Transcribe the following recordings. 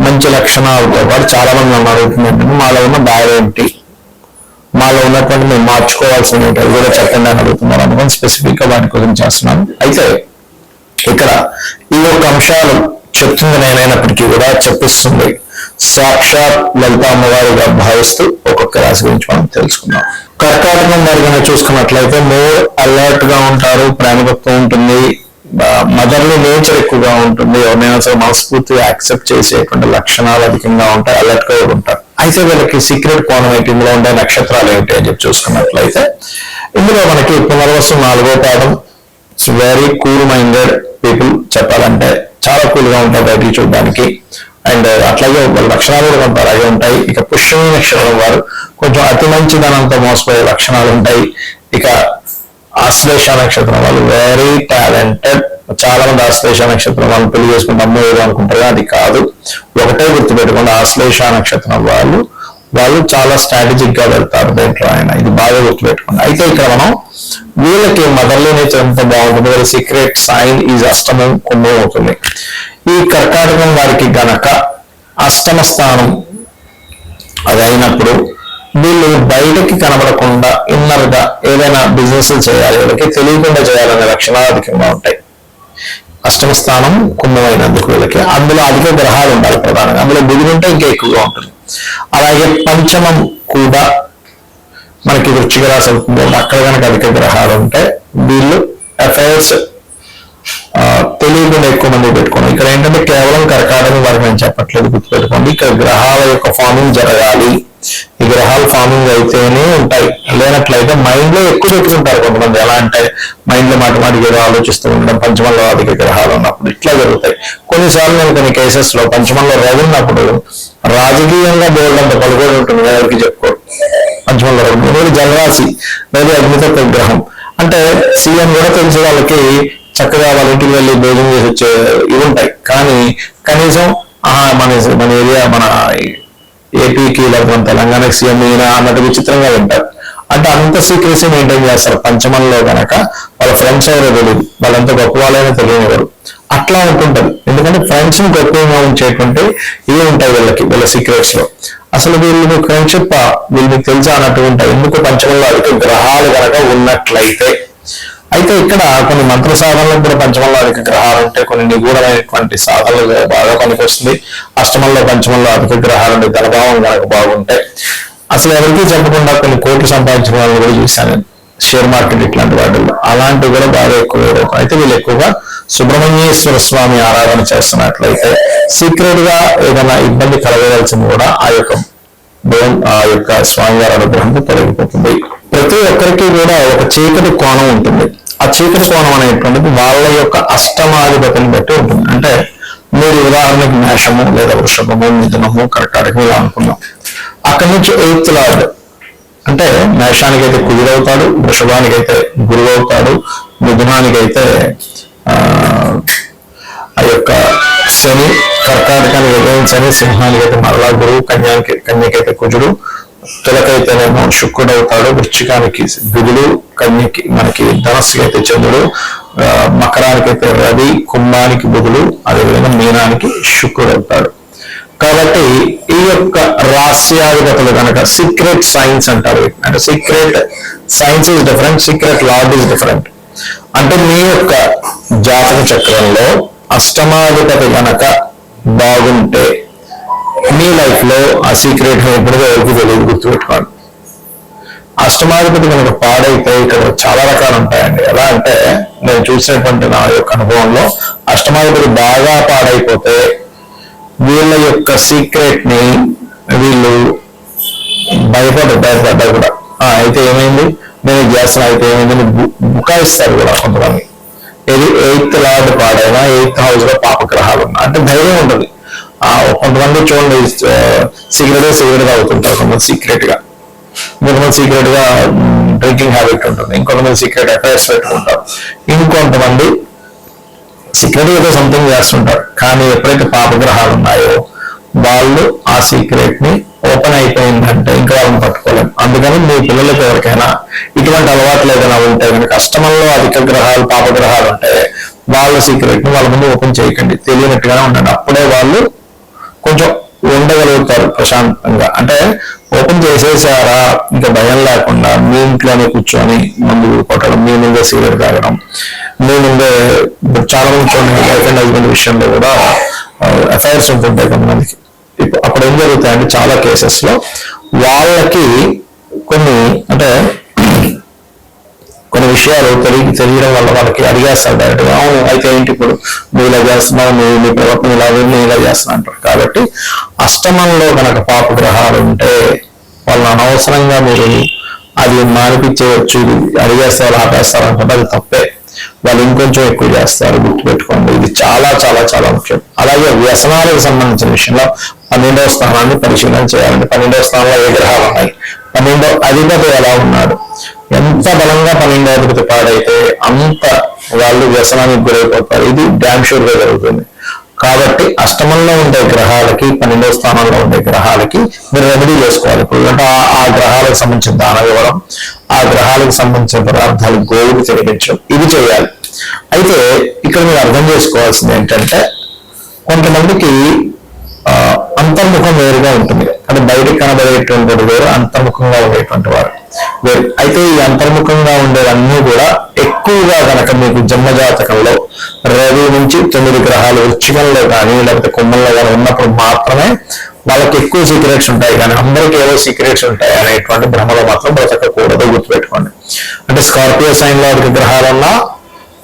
మంచి లక్షణాలతో పాటు చాలా మంది నన్ను అడుగుతుందంటే మాలో ఉన్న బాధ ఏంటి? మాలో ఉన్నటువంటి మేము మార్చుకోవాల్సిన ఏంటి? కూడా చెప్పండి అని అడుగుతున్నారు. అనుకుని స్పెసిఫిక్గా వాటి గురించి చేస్తున్నాను. అయితే ఇక్కడ ఈ యొక్క అంశాలు చెప్తుంది నేనైనప్పటికీ కూడా చెప్పిస్తుంది. సాక్షాత్ లలిత అమ్మవారిగా భావిస్తూ ఒక్కొక్క రాశి గురించి మనం తెలుసుకుందాం. కర్కాటకం వారి చూసుకున్నట్లయితే మోర్ అలర్ట్గా ఉంటారు ప్రేమతత్వం ఉంటుంది. మదర్లో నేచర్ ఎక్కువగా ఉంటుంది. ఎవరినైనా సరే మనస్ఫూర్తిగా యాక్సెప్ట్ చేసేటువంటి లక్షణాలు అధికంగా ఉంటాయి. అలర్ట్గా ఉంటారు. అయితే వీళ్ళకి సీక్రెట్ కోణం ఏంటి? ఇందులో ఉండే నక్షత్రాలు ఏంటి అని చెప్పి చూసుకున్నట్లయితే ఇందులో మనకి పునర్వసం నాలుగో పాదం. It's very cool minded people చెప్పాలంటే చాలా కూల్గా ఉంటారు బయటికి చూడడానికి. అండ్ అట్లాగే వాళ్ళ లక్షణాలు కూడా కొంత అలాగే ఉంటాయి. ఇక పుష్యమి నక్షత్రం వారు కొంచెం అతి మంచి మంచిదనంతో మోసపోయే లక్షణాలు ఉంటాయి. ఇక ఆశ్లేష నక్షత్రం. వాళ్ళు వెరీ టాలెంటెడ్ చాలా మంది ఆశ్లేష నక్షత్రం వాళ్ళు పెళ్ళి చేసుకుంటే అమ్మో ఏదో అనుకుంటారు. అది కాదు. ఒకటే గుర్తుపెట్టుకోండి ఆశ్లేష నక్షత్రం వాళ్ళు వాళ్ళు చాలా స్ట్రాటజిక్గా వెళ్తారు దేంట్లో ఆయన. ఇది బాగా గుర్తుపెట్టుకోండి. అయితే ఇక్కడ మనం వీళ్ళకి మదర్లీ నేచర్ ఎంత బాగుంటుంది. వీళ్ళ సీక్రెట్ సైన్ ఈజ్ అష్టమం కుంభం అవుతుంది. ఈ కర్కాటకం వారికి గనక అష్టమ స్థానం అది అయినప్పుడు వీళ్ళు బయటకి కనబడకుండా ఇన్నర్గా ఏదైనా బిజినెస్ చేయాలి వీళ్ళకి తెలియకుండా చేయాలనే లక్షణాలు అధికంగా ఉంటాయి. అష్టమ స్థానం కుంభమైనందుకు వీళ్ళకి. అందులో అధిక గ్రహాలు ఉండాలి ప్రధానంగా. అందులో బుధుడు ఉంటే ఇంకా ఎక్కువగా ఉంటుంది. అలాగే పంచమం కూడా మనకి వృచ్చిక రాశి అవుతుంది. అక్కడ కనుక అధిక గ్రహాలు ఉంటే వీళ్ళు అఫైర్స్ తెలియకుండా ఎక్కువ మంది పెట్టుకున్నాం. ఇక్కడ ఏంటంటే కేవలం కర్కాటక వారికి నేను చెప్పట్లేదు గుర్తుపెట్టుకోండి. ఇక్కడ గ్రహాల యొక్క ఫార్మింగ్ జరగాలి. ఈ గ్రహాలు ఫార్మింగ్ అయితేనే ఉంటాయి. లేనట్లయితే మైండ్లో ఎక్కువ పెట్టుకుంటారు కొంతమంది. ఎలా అంటే మైండ్లో మాటి ఏదో ఆలోచిస్తూ ఉండడం పంచమంలో అధిక గ్రహాలు ఉన్నప్పుడు ఇట్లా జరుగుతాయి. కొన్నిసార్లు నేను కొన్ని కేసెస్లో పంచమంలో రవి ఉన్నప్పుడు రాజకీయంగా దేవుడంత పలుకొని ఉంటుంది ఎవరికి చెప్పుకోరు. పంచమంలో రవి. జలరాశి. లేదా అగ్నితత్వ గ్రహం. అంటే సీఎం కూడా తెలిసి వాళ్ళకి చక్కగా వాళ్ళ ఇంటికి వెళ్ళి భోజనం చేసి వచ్చే ఇవి ఉంటాయి. కానీ కనీసం మన మన ఏరియా మన ఏపీకి లేకపోతే తెలంగాణకి సీఎం అయినా అన్నట్టు విచిత్రంగా ఉంటారు. అంటే అంత సీక్రెసీ మెయింటైన్ చేస్తారు పంచమంలో కనుక వాళ్ళ ఫ్రెండ్స్ ఎవరో తెలియదు వాళ్ళంతా గొప్ప వాళ్ళైనా తెలియనివారు అట్లా ఉంటుంటది ఎందుకంటే ఫ్రెండ్స్ని గొప్పగా ఉంచేటువంటి ఇవి ఉంటాయి వీళ్ళకి వీళ్ళ సీక్రెట్స్లో. అసలు వీళ్ళు ఫ్రెండ్షిప్ వీళ్ళు మీకు తెలుసా అన్నట్టు ఉంటాయి. ఎందుకు పంచమంలో అధిక గ్రహాలు కనుక ఉన్నట్లయితే. అయితే ఇక్కడ కొన్ని మంత్ర సాధనలు కూడా పంచమంలో అధిక గ్రహాలు ఉంటే కొన్ని నిగూఢమైనటువంటి సాధనలు బాగా పనికొస్తుంది. అష్టమంలో పంచమంలో అధిక గ్రహాలు ఉంటే ధనభావం కనుక బాగుంటాయి అసలు ఎవరికీ చెప్పకుండా కొన్ని కోట్లు సంపాదించిన వాళ్ళు కూడా చూశాను షేర్ మార్కెట్ ఇట్లాంటి వాటిల్లో. అలాంటివి కూడా బాగా ఎక్కువ అయితే వీళ్ళు ఎక్కువగా సుబ్రహ్మణ్యేశ్వర స్వామి ఆరాధన చేస్తున్నట్లయితే సీక్రెట్గా ఏదైనా ఇబ్బంది కలగవలసింది కూడా ఆ యొక్క ఆ యొక్క స్వామివారి అనుగ్రహంతో తొలగిపోతుంది. ప్రతి ఒక్కరికి కూడా ఒక చీకటి కోణం ఉంటుంది. ఆ చీకటి కోణం అనేటువంటిది వాళ్ళ యొక్క అష్టమాధిపతిని బట్టి ఉంటుంది. అంటే మీరు ఉదాహరణకి మేషము లేదా వృషభము మిథునము కర్కాటకం ఇలా అనుకున్నాం అక్కడి నుంచి ఎయిత్ లార్డ్. అంటే మేషానికి అయితే కుదురవుతాడు వృషభానికి అయితే గురువు అవుతాడు మిథునానికి ఆ యొక్క శని కర్కాటకానికి అయితే శని సింహానికి అయితే మరలా గురువు కన్యానికి కన్యకైతే కుజుడు తులకైతేనేమో శుక్రుడు అవుతాడు వృశ్చికానికి బుధుడు కన్యకి మనకి ధనస్సుకి అయితే చంద్రుడు మకరానికైతే రవి కుంభానికి బుధుడు అదేవిధంగా మీనానికి శుక్రుడు అవుతాడు. కాబట్టి ఈ యొక్క రహస్యాధిపతులు కనుక సీక్రెట్ సైన్స్ అంటారు అంటే secret science is different secret lord is different. అంటే మీ యొక్క జాతక చక్రంలో అష్టమాధిపతి కనుక బాగుంటే మీ లైఫ్లో ఆ సీక్రెట్ ఎప్పుడుగా ఎవరికి తెలియదు గుర్తుపెట్టుకోండి. అష్టమాధిపతి కనుక పాడైతే ఇక్కడ చాలా రకాలు ఉంటాయండి. ఎలా అంటే నేను చూసినటువంటి నా యొక్క అనుభవంలో అష్టమాధిపతి బాగా పాడైపోతే వీళ్ళ యొక్క సీక్రెట్ని వీళ్ళు భయపడ భయపడ్డా కూడా అయితే ఏమైంది? నేను చేస్తాను అయితే ఏమైంది? బుకాయిస్తారు కూడా కొంతమంది. ఇది ఎయిత్ లార్డ్ పాడైనా ఎయిత్ హౌస్లో పాపగ్రహాలు ఉన్నా అంటే ధైర్యం ఉంటుంది. కొంతమంది చూడండి సిగరెట్ సిగరెట్ తాగుతుంటారు కొంతమంది సీక్రెట్గా. ఇంకొంతమంది సీక్రెట్గా డ్రింకింగ్ హ్యాబిట్ ఉంటుంది ఇంకొంతమంది సీక్రెట్ అఫైర్స్ పెట్టుకుంటారు. ఇంకొంతమంది సీక్రెట్ ఏదో సంథింగ్ చేస్తుంటారు. కానీ ఎప్పుడైతే పాపగ్రహాలు ఉన్నాయో వాళ్ళు ఆ సీక్రెట్ని ఓపెన్ అయిపోయిందంటే ఇంకా వాళ్ళని పట్టుకోలేము అందుకని మీ పిల్లలకి ఎవరికైనా ఇటువంటి అలవాట్లు ఏదైనా ఉంటే కనుక అష్టమంలో అధిక గ్రహాలు పాపగ్రహాలు ఉంటే వాళ్ళ సీక్రెట్ని వాళ్ళ ముందు ఓపెన్ చేయకండి. తెలియనట్టుగానే ఉండండి. అప్పుడే వాళ్ళు కొంచెం ఉండగలుగుతారు ప్రశాంతంగా. అంటే ఓపెన్ చేసేసారా? ఇంకా భయం లేకుండా మీ ఇంట్లోనే కూర్చొని మందు కొట్టడం మీ ముందే సిగరెట్ తాగడం మీ ముందే చాలా మంది చూడండి వైఫ్ అండ్ హస్బెండ్ విషయంలో కూడా అఫైర్స్ ఉంటుంటాయి కొంతమందికి. ఇప్పుడు అప్పుడు ఏం జరుగుతాయంటే చాలా కేసెస్లో వాళ్ళకి కొన్ని అంటే విషయాలు తెలియ తెలియడం వల్ల వాళ్ళకి అడిగేస్తారు డైరెక్ట్గా అవును అయితే ఏంటి ఇప్పుడు? నువ్వు ఇలా చేస్తున్నావు నువ్వు నీ ప్రవర్తన ఇలా ఉంది, నేను ఇలా చేస్తున్నా అంటారు. కాబట్టి అష్టమంలో కనుక పాప గ్రహాలు ఉంటే వాళ్ళని అనవసరంగా మీరు అది మానిపించవచ్చు అడిగేస్తారు ఆపేస్తారు అనుకుంటే అది తప్పే. వాళ్ళు ఇంకొంచెం ఎక్కువ చేస్తారు గుర్తుపెట్టుకోండి. ఇది చాలా చాలా చాలా ముఖ్యం. అలాగే వ్యసనాలకు సంబంధించిన విషయంలో పన్నెండవ స్థానాన్ని పరిశీలన చేయాలండి. పన్నెండవ స్థానంలో ఏ గ్రహాలు ఉన్నాయి? పన్నెండవ అధిపతి ఎలా ఉన్నాడు? ఎంత బలంగా పన్నెండో అధిపతి పాడైతే అంత వాళ్ళు వ్యసనానికి గురైపోతారు. ఇది డ్యామ్ షూర్గా జరుగుతుంది. కాబట్టి అష్టమంలో ఉండే గ్రహాలకి పన్నెండో స్థానంలో ఉండే గ్రహాలకి మీరు రెమెడీ చేసుకోవాలి. ఎందుకంటే అంటే ఆ- గ్రహాలకు సంబంధించిన దాన వివరం ఆ గ్రహాలకు సంబంధించిన పదార్థాలు గోవులు తినిపించడం ఇది చేయాలి. అయితే ఇక్కడ మీరు అర్థం చేసుకోవాల్సింది ఏంటంటే కొంతమందికి ఆ, అంతర్ముఖం వేరుగా ఉంటుంది. అంటే బయటకు కనబడేటువంటి వేరు అంతర్ముఖంగా ఉండేటువంటి వారు. వేరు అయితే ఈ అంతర్ముఖంగా ఉండేవన్నీ కూడా ఎక్కువగా కనుక మీకు జన్మజాతకంలో రవి నుంచి తొమ్మిది గ్రహాలు వృచ్చికంలో కానీ లేకపోతే కుంభంలో కానీ ఉన్నప్పుడు మాత్రమే వాళ్ళకి ఎక్కువ సీక్రెట్స్ ఉంటాయి. కానీ అందరికీ ఏవో సీక్రెట్స్ ఉంటాయి అనేటువంటి భ్రమలో మాత్రం బ్రతకకూడదు గుర్తుపెట్టుకోండి. అంటే స్కార్పియో సైన్లో అధిక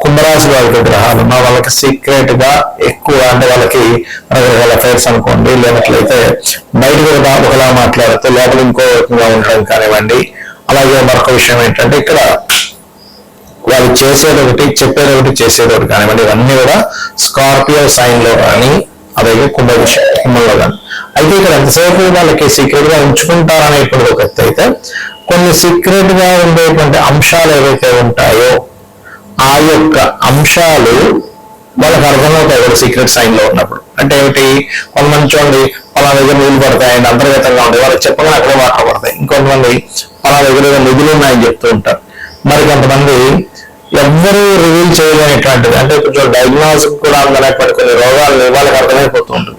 కుంభరాశి వారికి గ్రహాలు ఉన్న వాళ్ళకి సీక్రెట్గా ఎక్కువ అంటే వాళ్ళకి రకరకాల అఫైర్స్ అనుకోండి లేనట్లయితే బయట కూడా ఒకలా మాట్లాడితే లోపల ఇంకో రకంగా ఉండడం కానివ్వండి. అలాగే మరొక విషయం ఏంటంటే ఇక్కడ వాళ్ళు చేసేది ఒకటి చెప్పేది ఒకటి చేసేది ఒకటి కానివ్వండి. ఇవన్నీ కూడా స్కార్పియో సైన్లో కానీ అలాగే కుంభ విషయం కుంభంలో కానీ. అయితే ఇక్కడ ఎంతసేపు వాళ్ళకి సీక్రెట్గా ఉంచుకుంటారనేటువంటి ఒక ఎత్తు అయితే కొన్ని సీక్రెట్గా ఉండేటువంటి అంశాలు ఏవైతే ఉంటాయో ఆ యొక్క అంశాలు వాళ్ళకి అర్థమవుతాయి కూడా సీక్రెట్ సైన్లో ఉన్నప్పుడు. అంటే ఏమిటి? కొంతమంది చూడండి పలా దగ్గర పడతాయి పడతాయండి అంతర్గతంగా ఉంటాయి. వాళ్ళకి చెప్పగానే అక్కడే వాటర్ పడతాయి. ఇంకొంతమంది పలా దగ్గర నిధులు ఉన్నాయని చెప్తూ ఉంటారు. మరి కొంతమంది ఎవ్వరూ రివీల్ చేయలేనటువంటిది. అంటే కొంచెం డయాగ్నోస్ కూడా అందనేటువంటి కొన్ని రోగాలు వాళ్ళకి అర్థమైపోతూ ఉంటుంది.